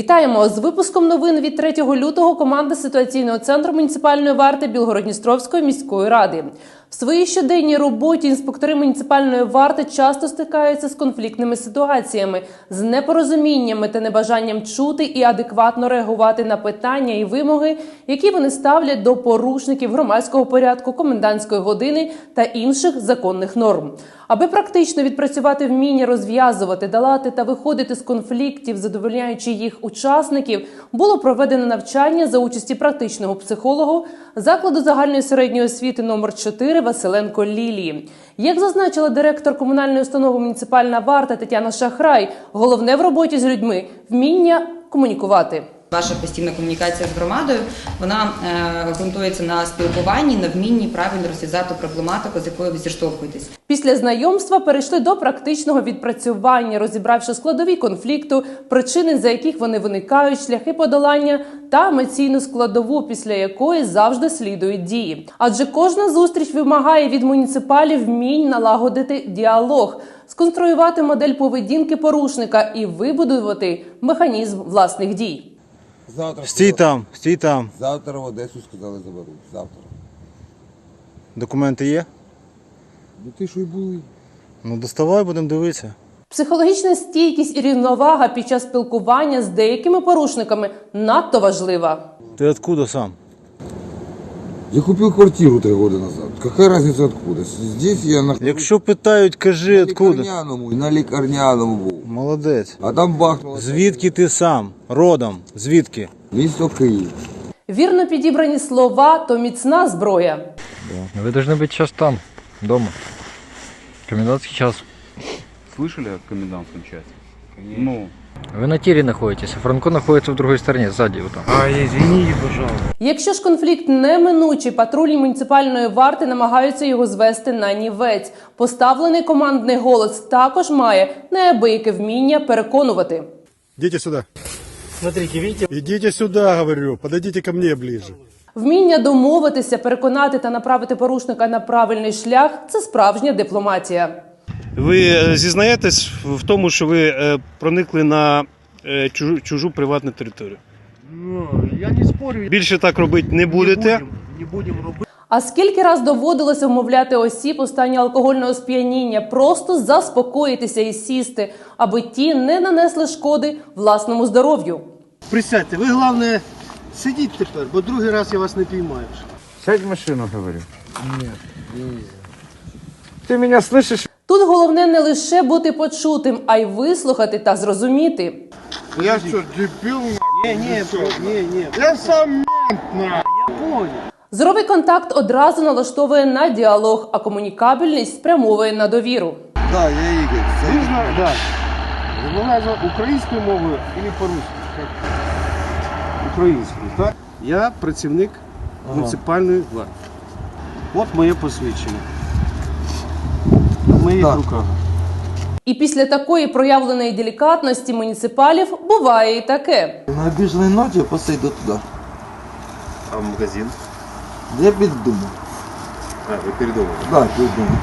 Вітаємо з випуском новин від 3 лютого. Команда ситуаційного центру муніципальної варти Білгородністровської міської ради. В своїй щоденній роботі інспектори муніципальної варти часто стикаються з конфліктними ситуаціями, з непорозуміннями та небажанням чути і адекватно реагувати на питання і вимоги, які вони ставлять до порушників громадського порядку, комендантської години та інших законних норм. Аби практично відпрацювати вміння розв'язувати, долати та виходити з конфліктів, задовольняючи їх учасників, було проведено навчання за участі практичного психолога закладу загальної середньої освіти номер 4 Василенко Лілії. Як зазначила директор комунальної установи муніципальна варта Тетяна Шахрай, головне в роботі з людьми вміння комунікувати. Ваша постійна комунікація з громадою вона е, ґрунтується на спілкуванні, на вмінні правильно розв'язати проблематику, з якою ви зіштовхуєтесь. Після знайомства перейшли до практичного відпрацювання, розібравши складові конфлікту, причини, за яких вони виникають, шляхи подолання та емоційну складову, після якої завжди слідують дії. Адже кожна зустріч вимагає від муніципалів вмінь налагодити діалог, сконструювати модель поведінки порушника і вибудувати механізм власних дій. Завтра Стій там, стій там. Завтра в Одесу сказали заберуть. Завтра. Документи є? Ну ти що й були? Ну доставай, будемо дивитися. Психологічна стійкість і рівновага під час спілкування з деякими порушниками надто важлива. Ти откуда сам? Я купил квартиру три года назад. Какая разница откуда? Здесь я на Якщо питають, кажи на откуда. лікарняному, на лікарняному був. Молодець. А там бахнуло. Звідки ти сам? Родом? Звідки? Місто Київ. Вірно підібрані слова то міцна зброя. Вы должны быть сейчас там, дома. Комендантский час. Слышали о комендантском часе? Ну, Вы на тире находитесь, а Франко находится в другой стороне, сзади вот там. Якщо ж конфлікт неминучий, патрулі муніципальної варти намагаються його звести на нівець. Поставлений командний голос також має неабияке вміння переконувати. Идите сюда. Смотрите, видите? Идите сюда, говорю. Подойдите ко мне ближе. Вміння домовитися, переконати та направити порушника на правильний шлях це справжня дипломатія. Ви е, зізнаєтесь в тому, що ви е, проникли на е, чужу, чужу приватну територію? Ну, я не спорю, Більше так робити не будете. не будем, не будем робити. А скільки раз доводилося вмовляти осіб у стані алкогольного сп'яніння просто заспокоїтися і сісти, аби ті не нанесли шкоди власному здоров'ю. Присядьте, ви головне сидіть тепер, бо другий раз я вас не піймаю. сядь в машину, говорю. Ты меня слышишь? Тут головне не лише бути почутим, а й вислухати та зрозуміти. Я що, дебіл? Ні, ні, ні, ні. Я сам мент, на. Я понял. Зоровий контакт одразу налаштовує на діалог, а комунікабельність спрямовує на довіру. Да, я Ігор. Це- Нужно, да. За українською мовою або по-русски. Українською, так? Я працівник муніципальної влади. От моє посвідчення. В моїх Так. руках. І після такої проявленої делікатності муніципалів буває і таке. На обіжній ноті я просто йду туди. А в магазин? Я передумав. А, ви передумали. Да, передумав.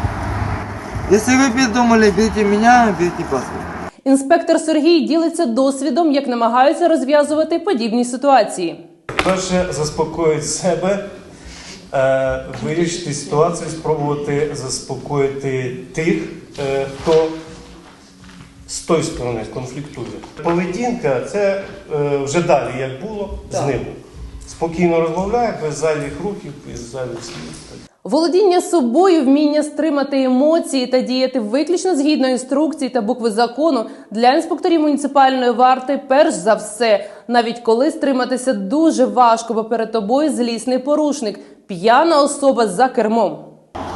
Якщо ви передумали, берите мене, берите паспорт. Інспектор Сергій ділиться досвідом, як намагаються розв'язувати подібні ситуації. Перше, заспокоїти себе, е, вирішити ситуацію, спробувати заспокоїти тих, е, хто з тої сторони конфліктує. Поведінка це е, вже далі, як було, з ним. Спокійно розмовляє, без зайвих рухів, без зайвих слів. Володіння собою, вміння стримати емоції та діяти виключно згідно інструкцій та букви закону для інспекторів муніципальної варти, перш за все, навіть коли стриматися дуже важко, бо перед тобою злісний порушник, п'яна особа за кермом.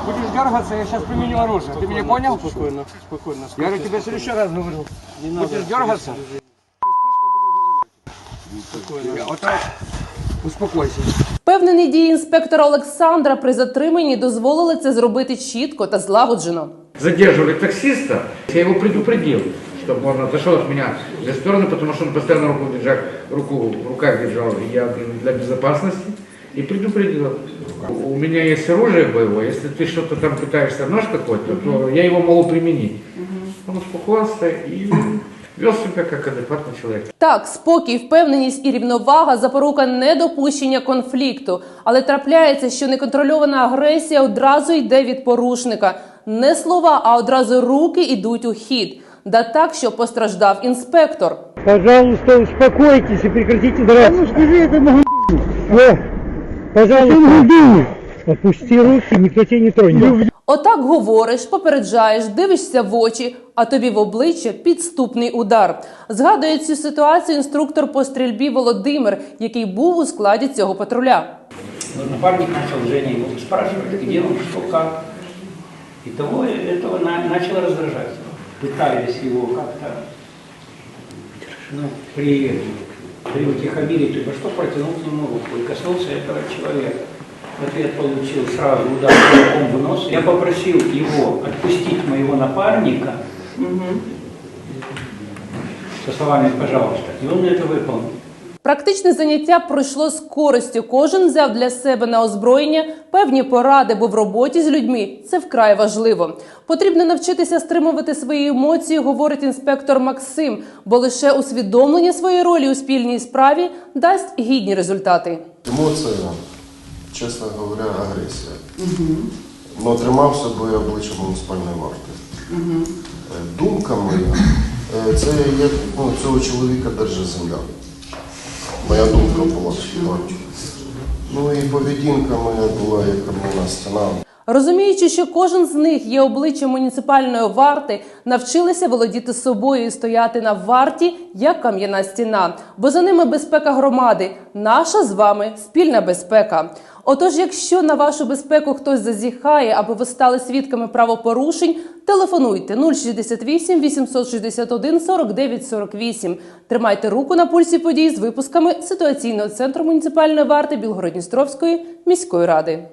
Будешь дергаться, я сейчас применю оружие. Ты меня понял? Спокойно, спокойно. Я говорю, тебе еще раз говорю. Будешь дергаться? Спокойно. Вот так. Успокойся. Впевнені дії інспектора Олександра при затриманні дозволили це зробити чітко та злагоджено. задерживали таксиста, я его предупредил, чтобы он отошел от меня за сторону, потому что он постоянно руку, держал, руку в руках держал, и я для безопасности, и предупредил. У меня есть оружие боевое, если ты что-то там пытаешься, нож какой-то, то я его могу применить. Он успокоился и Вел себя как адекватный человек. Так, спокій, впевненість і рівновага запорука недопущення конфлікту. Але трапляється, що неконтрольована агресія одразу йде від порушника. Не слова, а одразу руки йдуть у хід. Да так, що постраждав інспектор. Пожалуйста, успокойтесь и прекратите драться. Ну скажи этому О, пожалуйста, отпусти руки, никто тебя не тронет. Отак говориш, попереджаєш, дивишся в очі, а тобі в обличчя підступний удар. Згадує цю ситуацію інструктор по стрільбі Володимир, який був у складі цього патруля. Напарник начал Женя его спрашивать, где он, что, как. И того этого на- начало раздражать. Пытались его как-то ну, при, при утихомирии, типа, что протянул к нему руку и коснулся этого человека. В ответ получил сразу удар кулаком в нос. Я попросил его отпустить моего напарника со словами «пожалуйста», и он это выполнил. Практичне заняття пройшло з користю. Кожен взяв для себе на озброєння певні поради, бо в роботі з людьми це вкрай важливо. Потрібно навчитися стримувати свої емоції, говорить інспектор Максим, бо лише усвідомлення своєї ролі у спільній справі дасть гідні результати. Емоція, чесно говоря, агресія. Но тримав себе обличчям муніципальної варти. Думка моя, е, це як ну, цього чоловіка держить земля. Моя думка була. Ну і поведінка моя була яка мене стіна. Розуміючи, що кожен з них є обличчям муніципальної варти, навчилися володіти собою і стояти на варті як кам'яна стіна, бо за ними безпека громади, наша з вами спільна безпека. Отож, якщо на вашу безпеку хтось зазіхає або ви стали свідками правопорушень, телефонуйте 068 861 49 48. Тримайте руку на пульсі подій з випусками ситуаційного центру муніципальної варти Білгородністровської міської ради.